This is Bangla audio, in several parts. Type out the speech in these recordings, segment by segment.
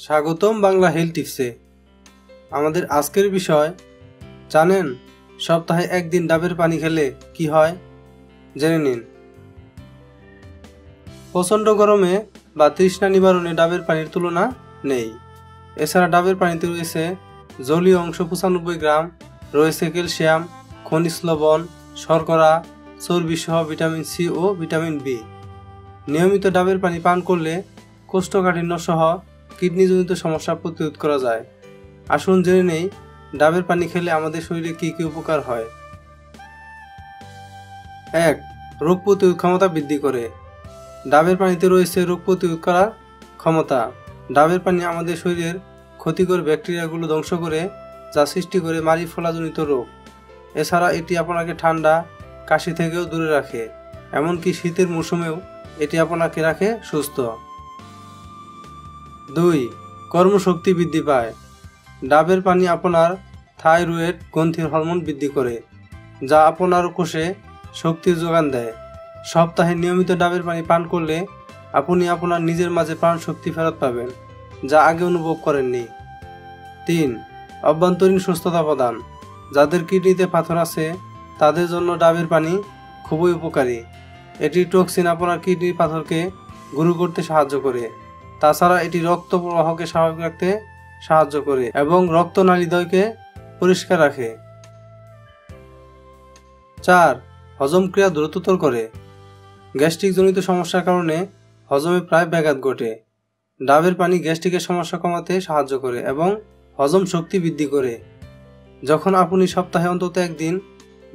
স্বাগতম বাংলা হেলথ টিপসে। আমাদের আজকের বিষয়, জানেন, সপ্তাহে একদিন ডাবের পানি খেলে কি হয়? জেনে নিন। প্রচণ্ড গরমে বা তৃষ্ণা নিবারণে ডাবের পানির তুলনা নেই। এছাড়া ডাবের পানিতে রয়েছে জলীয় অংশ পঁচানব্বই গ্রাম, রয়েছে ক্যালসিয়াম, খনিজ লবণ, শর্করা চর্বি সহ ভিটামিন সি ও ভিটামিন বি। নিয়মিত ডাবের পানি পান করলে কোষ্ঠকাঠিন্য সহ কিডনিজনিত সমস্যা প্রতিরোধ করা যায়। আসুন জেনে নেই, ডাবের পানি খেলে আমাদের শরীরে কী কী উপকার হয়। এক, রোগ প্রতিরোধ ক্ষমতা বৃদ্ধি করে। ডাবের পানিতে রয়েছে রোগ প্রতিরোধ করার ক্ষমতা। ডাবের পানি আমাদের শরীরের ক্ষতিকর ব্যাকটেরিয়াগুলো ধ্বংস করে, যা সৃষ্টি করে মারি ফলাজনিত রোগ। এছাড়া এটি আপনাকে ঠান্ডা, কাশি থেকেও দূরে রাখে। এমনকি শীতের মৌসুমেও এটি আপনাকে রাখে সুস্থ। দুই, কর্মশক্তি বৃদ্ধি পায়। ডাবের পানি আপনার থাইরয়েড গ্রন্থির হরমোন বৃদ্ধি করে, যা আপনার কোষে শক্তির যোগান দেয়। সপ্তাহে নিয়মিত ডাবের পানি পান করলে আপনি আপনার নিজের মাঝে প্রাণ শক্তি ফেরত পাবেন, যা আগে অনুভব করেননি। তিন, অভ্যন্তরীণ সুস্থতা প্রদান। যাদের কিডনিতে পাথর আছে, তাদের জন্য ডাবের পানি খুবই উপকারী। এটি টক্সিন আপনার কিডনির পাথরকে গুরু করতে সাহায্য করে। তাছাড়া এটি রক্ত প্রবাহকে স্বাভাবিক রাখতে সাহায্য করে এবং রক্তনালীদ্বয়কে পরিষ্কার রাখে। চার, হজম ক্রিয়া দ্রুততর করে। গ্যাস্ট্রিক জনিত সমস্যার কারণে হজমে প্রায় ব্যাঘাত ঘটে। ডাবের পানি গ্যাস্ট্রিকের সমস্যা কমাতে সাহায্য করে এবং হজম শক্তি বৃদ্ধি করে। যখন আপনি সপ্তাহে অন্তত একদিন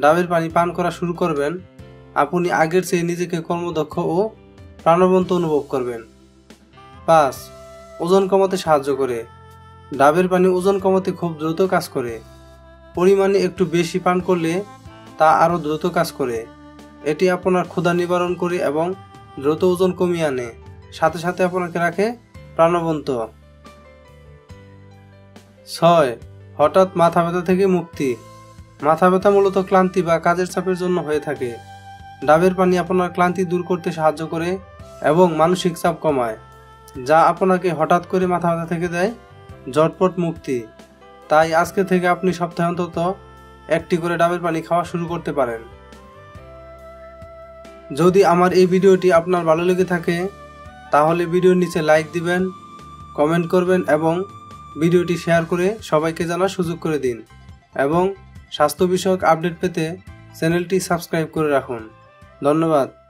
ডাবের পানি পান করা শুরু করবেন, আপনি আগের চেয়ে নিজেকে কর্মদক্ষ ও প্রাণবন্ত অনুভব করবেন। পাঁচ ওজন কমাতে সাহায্য করে। ডাবের পানি ওজন কমাতে খুব দ্রুত কাজ করে। পরিমাণে একটু বেশি পান করলে তা আরও দ্রুত কাজ করে। এটি আপনার ক্ষুধা নিবারণ করে এবং দ্রুত ওজন কমিয়ে আনে। সাথে সাথে আপনাকে রাখে প্রাণবন্ত। ছয়, হঠাৎ মাথা ব্যথা থেকে মুক্তি। মাথা ব্যথা মূলত ক্লান্তি বা কাজের চাপের জন্য হয়ে থাকে। ডাবের পানি আপনার ক্লান্তি দূর করতে সাহায্য করে এবং মানসিক চাপ কমায়। যা আপনাকে হঠাৎ করে মাথা ব্যথা থেকে দেয় জটপট মুক্তি। তাই আজকে থেকে আপনি সপ্তাহে অন্তত একটি করে ডাবের পানি খাওয়া শুরু করতে পারেন। যদি আমার এই ভিডিওটি আপনার ভালো লেগে থাকে, তাহলে ভিডিওর নিচে লাইক দিবেন, কমেন্ট করবেন এবং ভিডিওটি শেয়ার করে সবাইকে জানার সুযোগ করে দিন এবং স্বাস্থ্য বিষয়ক আপডেট পেতে চ্যানেলটি সাবস্ক্রাইব করে রাখুন। ধন্যবাদ।